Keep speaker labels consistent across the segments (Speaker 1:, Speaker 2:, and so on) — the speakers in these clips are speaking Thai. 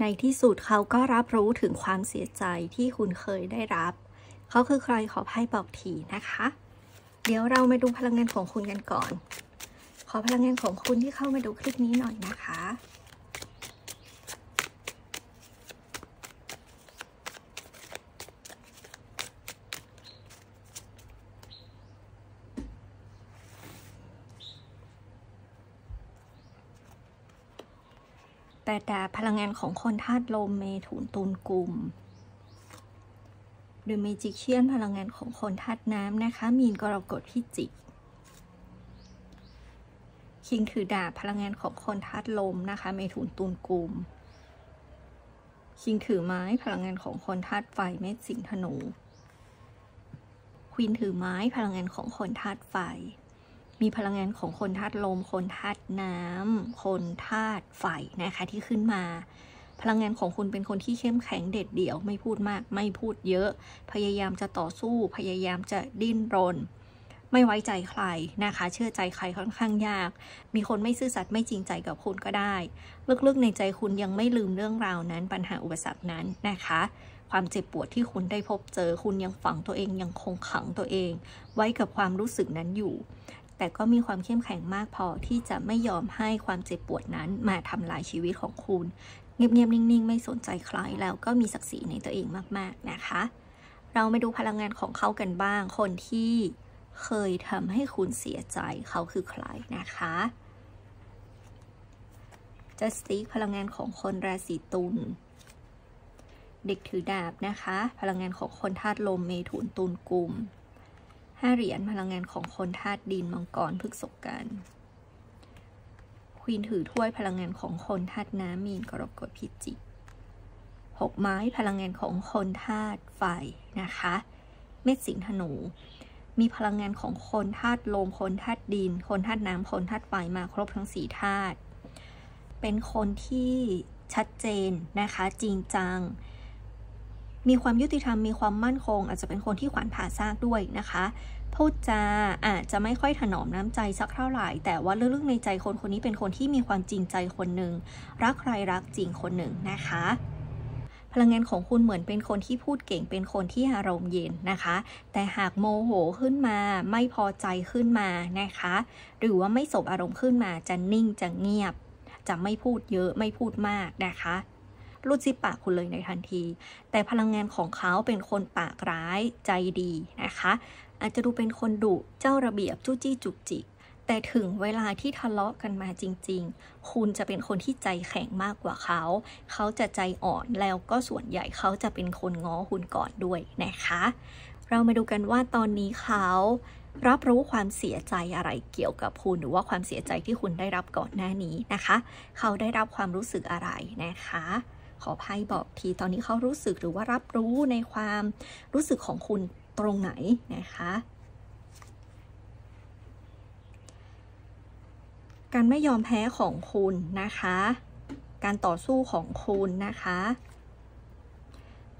Speaker 1: ในที่สุดเขาก็รับรู้ถึงความเสียใจที่คุณเคยได้รับ เขาคือใครขอไพ่บอกทีนะคะ เดี๋ยวเรามาดูพลังงานของคุณกันก่อน ขอพลังงานของคุณที่เข้ามาดูคลิปนี้หน่อยนะคะ แต่ดาพลังงานของคนธาตุลมเมถุนตุลกลุ่มหรือเมจิเชียนพลังงานของคนธาตุน้ำนะคะ มีนกรกฎพิจิกคิงถือดาบพลังงานของคนธาตุลมนะคะ เมถุนตุลกลุ่มคิงถือไม้พลังงานของคนธาตุไฟเมษสิงธนูควีนถือไม้พลังงานของคนธาตุไฟ มีพลังงานของคนธาตุลม คนธาตุน้ำคนธาตุไฟนะคะที่ขึ้นมา พลังงานของคุณเป็นคนที่เข้มแข็งเด็ดเดี่ยว ไม่พูดมาก ไม่พูดเยอะ พยายามจะต่อสู้ พยายามจะดิ้นรน ไม่ไว้ใจใครนะคะ เชื่อใจใครค่อนข้างยาก มีคนไม่ซื่อสัตย์ไม่จริงใจกับคุณก็ได้ ลึกๆในใจคุณยังไม่ลืมเรื่องราวนั้น ปัญหาอุปสรรคนั้นนะคะความเจ็บปวดที่คุณได้พบเจอ คุณยังฝังตัวเองยังคงขังตัวเอง ไว้กับความรู้สึกนั้นอยู่ แต่ก็มีความเข้มแข็งมากพอที่จะไม่ยอมให้ความเจ็บปวดนั้นมาทำลายชีวิตของคุณ เงียบๆ นิ่งๆ ไม่สนใจใครแล้วก็มีศักดิ์ศรีในตัวเองมากๆนะคะ เรามาดูพลังงานของเขากันบ้าง คนที่เคยทำให้คุณเสียใจเขาคือใครนะคะจัสติกพลังงานของคนราศีตุลเด็กถือดาบนะคะ พลังงานของคนธาตุลมเมถุนตุลกลุ่ม ห้าเหรียญพลังงานของคนธาตุดินมังกรพฤกษกันควีนถือถ้วยพลังงานของคนธาตุน้ำมีนกรกฎพิจิกหกไม้พลังงานของคนธาตุไฟนะคะ เม็ดสิงห์ธนู มีพลังงานของคนธาตุลมคนธาตุดิน คนธาตุน้ำคนธาตุไฟมาครบทั้งสี่ธาตุเป็นคนที่ชัดเจนนะคะจริงจัง มีความยุติธรรมมีความมั่นคง อาจจะเป็นคนที่ขวัญผ่าซากด้วยนะคะพูดจาอาจจะไม่ค่อยถนอมน้ำใจสักเท่าไหร่ แต่ว่าลึกๆในใจคนคนนี้เป็นคนที่มีความจริงใจคนหนึ่งรักใครรักจริงคนหนึ่งนะคะพลังงานของคุณเหมือนเป็นคนที่พูดเก่งเป็นคนที่อารมณ์เย็นนะคะ แต่หากโมโหขึ้นมาไม่พอใจขึ้นมานะคะ หรือว่าไม่สบอารมณ์ขึ้นมาจะนิ่งจะเงียบ จะไม่พูดเยอะไม่พูดมากนะคะ รูดซิปากคุณเลยในทันที แต่พลังงานของเขาเป็นคนปากร้ายใจดีนะคะ อาจจะดูเป็นคนดุเจ้าระเบียบจู้จี้จุกจิกแต่ถึงเวลาที่ทะเลาะกันมาจริง ๆ คุณจะเป็นคนที่ใจแข็งมากกว่าเขา เขาจะใจอ่อนแล้วก็ส่วนใหญ่เขาจะเป็นคนง้อคุณก่อนด้วยนะคะ เรามาดูกันว่าตอนนี้เขารับรู้ความเสียใจอะไรเกี่ยวกับคุณ หรือว่าความเสียใจที่คุณได้รับก่อนหน้านี้นะคะ เขาได้รับความรู้สึกอะไรนะคะ ขอไพ่บอกทีตอนนี้เขารู้สึกหรือว่ารับรู้ในความรู้สึกของคุณตรงไหนนะคะการไม่ยอมแพ้ของคุณนะคะ การต่อสู้ของคุณนะคะ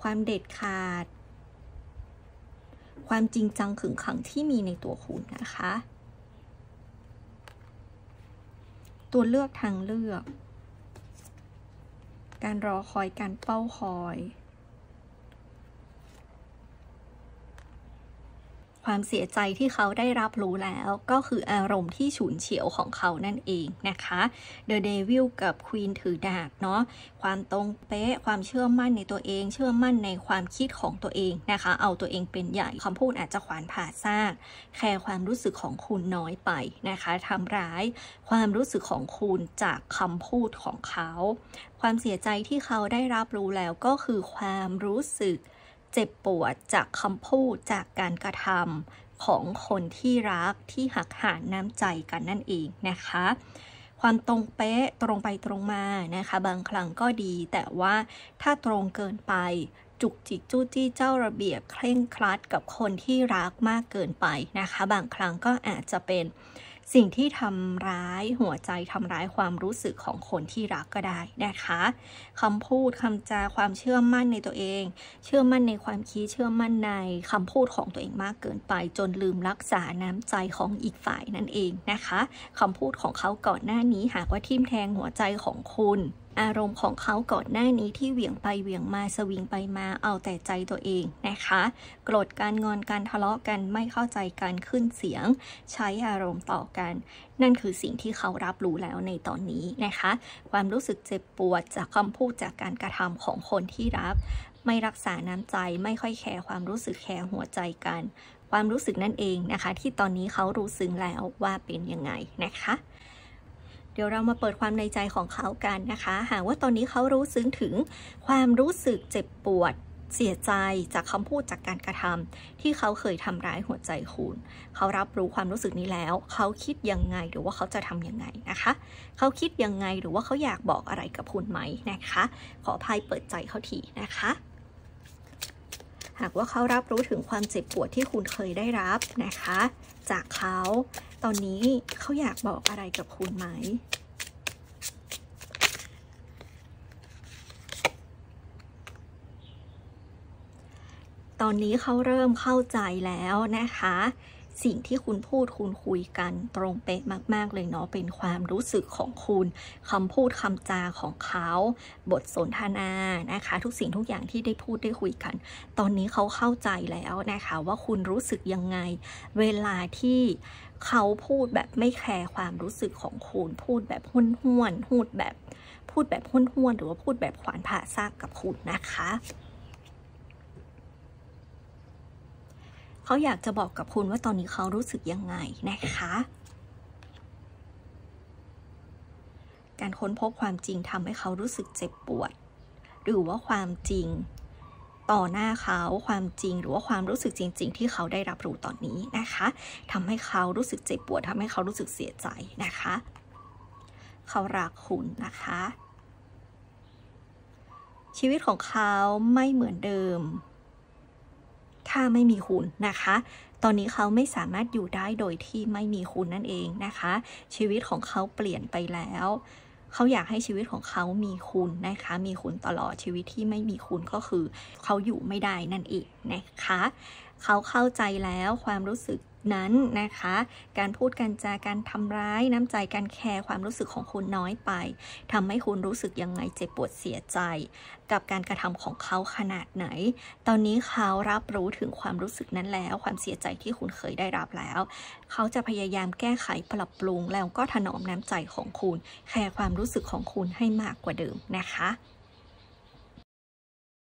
Speaker 1: ความเด็ดขาด ความจริงจังขึงขังที่มีในตัวคุณนะคะ ตัวเลือกทางเลือก การรอคอยการเป้าคอย ความเสียใจที่เขาได้รับรู้แล้ว ก็คืออารมณ์ที่ฉุนเฉียวของเขานั่นเองนะคะ The Devil กับ Queen ถือดาบเนาะความตรงเป๊ะความเชื่อมั่นในตัวเอง เชื่อมั่นในความคิดของตัวเองนะคะ เอาตัวเองเป็นใหญ่คำพูดอาจจะขวานผ่าซากแคร์ความรู้สึกของคุณน้อยไปนะคะทำร้ายความรู้สึกของคุณจากคำพูดของเขา ความเสียใจที่เขาได้รับรู้แล้วก็คือความรู้สึก เจ็บปวดจากคำพูดจากการกระทำของคนที่รักที่หักหานน้ำใจกันนั่นเองนะคะ ความตรงเป๊ะตรงไปตรงมานะคะ บางครั้งก็ดี แต่ว่าถ้าตรงเกินไปจุกจิกจู้จี้เจ้าระเบียบเคร่งครัดกับคนที่รักมากเกินไปนะคะ บางครั้งก็อาจจะเป็น สิ่งที่ทำร้ายหัวใจทำร้ายความรู้สึกของคนที่รักก็ได้นะคะคำพูดคำจาความเชื่อมั่นในตัวเอง เชื่อมั่นในความคิดเชื่อมั่นในคำพูดของตัวเองมากเกินไป จนลืมรักษาน้ำใจของอีกฝ่ายนั่นเองนะคะคำพูดของเขาก่อนหน้านี้หากว่าทิ่มแทงหัวใจของคุณ อารมณ์ของเขาก่อนหน้านี้ที่เหวี่ยงไปเหวี่ยงมาสวิงไปมาเอาแต่ใจตัวเองนะคะ โกรธการงอนการทะเลาะกันไม่เข้าใจกันขึ้นเสียง ใช้อารมณ์ต่อกัน นั่นคือสิ่งที่เขารับรู้แล้วในตอนนี้นะคะ ความรู้สึกเจ็บปวดจากคำพูดจากการกระทำของคนที่รับ ไม่รักษาน้ำใจไม่ค่อยแคร์ความรู้สึกแคร์หัวใจกัน ความรู้สึกนั่นเองนะคะ ที่ตอนนี้เขารู้ซึ้งแล้วว่าเป็นยังไงนะคะ เดี๋ยวเรามาเปิดความในใจของเขากันนะคะ หากว่าตอนนี้เขารู้ซึ้งถึงความรู้สึกเจ็บปวดเสียใจจากคำพูดจากการกระทำที่เขาเคยทำร้ายหัวใจคุณ เขารับรู้ความรู้สึกนี้แล้ว เขาคิดยังไงหรือว่าเขาจะทำยังไงนะคะ เขาคิดยังไงหรือว่าเขาอยากบอกอะไรกับคุณไหมนะคะ ขออภัยเปิดใจเขาทีนะคะ หากว่าเขารับรู้ถึงความเจ็บปวดที่คุณเคยได้รับนะคะ จากเขา ตอนนี้เขาอยากบอกอะไรกับคุณไหมตอนนี้เขาเริ่มเข้าใจแล้วนะคะ สิ่งที่คุณพูดคุณคุยกันตรงเป๊ะมาก ๆ เลยเนาะเป็นความรู้สึกของคุณคำพูดคำจาของเขา บทสนทนานะคะ ทุกสิ่งทุกอย่างที่ได้พูดได้คุยกัน ตอนนี้เขาเข้าใจแล้วนะคะ ว่าคุณรู้สึกยังไง เวลาที่เขาพูดแบบไม่แคร์ความรู้สึกของคุณพูดแบบห้วนห้วนพูดแบบพูดแบบห้วนห้วนหรือว่าพูดแบบขวานผ่าซากกับคุณนะคะ เขาอยากจะบอกกับคุณว่าตอนนี้เขารู้สึกยังไงนะคะ การค้นพบความจริงทำให้เขารู้สึกเจ็บปวด หรือว่าความจริงต่อหน้าเขาความจริงหรือว่าความรู้สึกจริง ๆ ที่เขาได้รับรู้ตอนนี้นะคะทำให้เขารู้สึกเจ็บปวดทำให้เขารู้สึกเสียใจนะคะ เขารักคุณนะคะ ชีวิตของเขาไม่เหมือนเดิม ถ้าไม่มีคุณนะคะ ตอนนี้เขาไม่สามารถอยู่ได้โดยที่ไม่มีคุณนั่นเองนะคะ ชีวิตของเขาเปลี่ยนไปแล้วเขาอยากให้ชีวิตของเขามีคุณนะคะ มีคุณตลอดชีวิตที่ไม่มีคุณก็คือ เขาอยู่ไม่ได้นั่นเองนะคะ เขาเข้าใจแล้วความรู้สึก นั้นนะคะ การพูดกันจาการทำร้ายน้ำใจการแคร์ความรู้สึกของคุณน้อยไปทำให้คุณรู้สึกยังไงเจ็บปวดเสียใจ กับการกระทำของเขาขนาดไหน ตอนนี้เขารับรู้ถึงความรู้สึกนั้นแล้ว ความเสียใจที่คุณเคยได้รับแล้ว เขาจะพยายามแก้ไขปรับปรุงแล้วก็ถนอมน้ำใจของคุณ แคร์ความรู้สึกของคุณให้มากกว่าเดิมนะคะ